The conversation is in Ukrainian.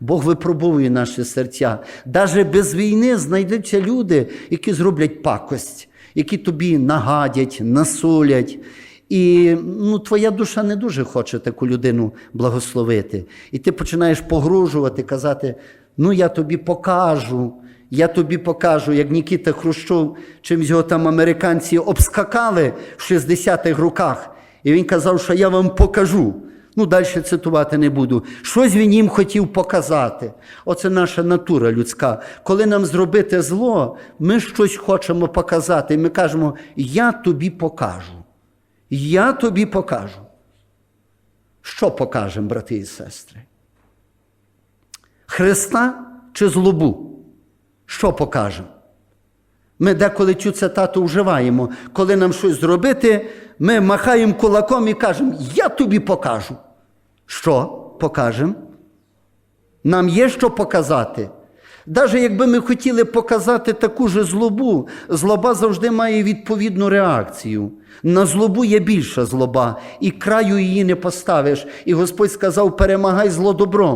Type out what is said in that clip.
Бог випробовує наші серця. Даже без війни знайдуться люди, які зроблять пакость, які тобі нагадять, насолять. І ну, твоя душа не дуже хоче таку людину благословити. І ти починаєш погрожувати, казати: ну я тобі покажу. Я тобі покажу, як Нікіта Хрущов, чимсь його там американці обскакали в 60-х роках. І він казав, що я вам покажу. Ну, далі цитувати не буду. Щось він їм хотів показати. Оце наша натура людська. Коли нам зробити зло, ми щось хочемо показати. І ми кажемо, я тобі покажу. Я тобі покажу. Що покажемо, брати і сестри? Христа чи злобу? Що покажемо? Ми деколи цю цитату вживаємо. Коли нам щось зробити, ми махаємо кулаком і кажемо, я тобі покажу. Що покажемо? Нам є що показати. Навіть якби ми хотіли показати таку ж злобу, злоба завжди має відповідну реакцію. На злобу є більша злоба, і краю її не поставиш. І Господь сказав: перемагай зло добром.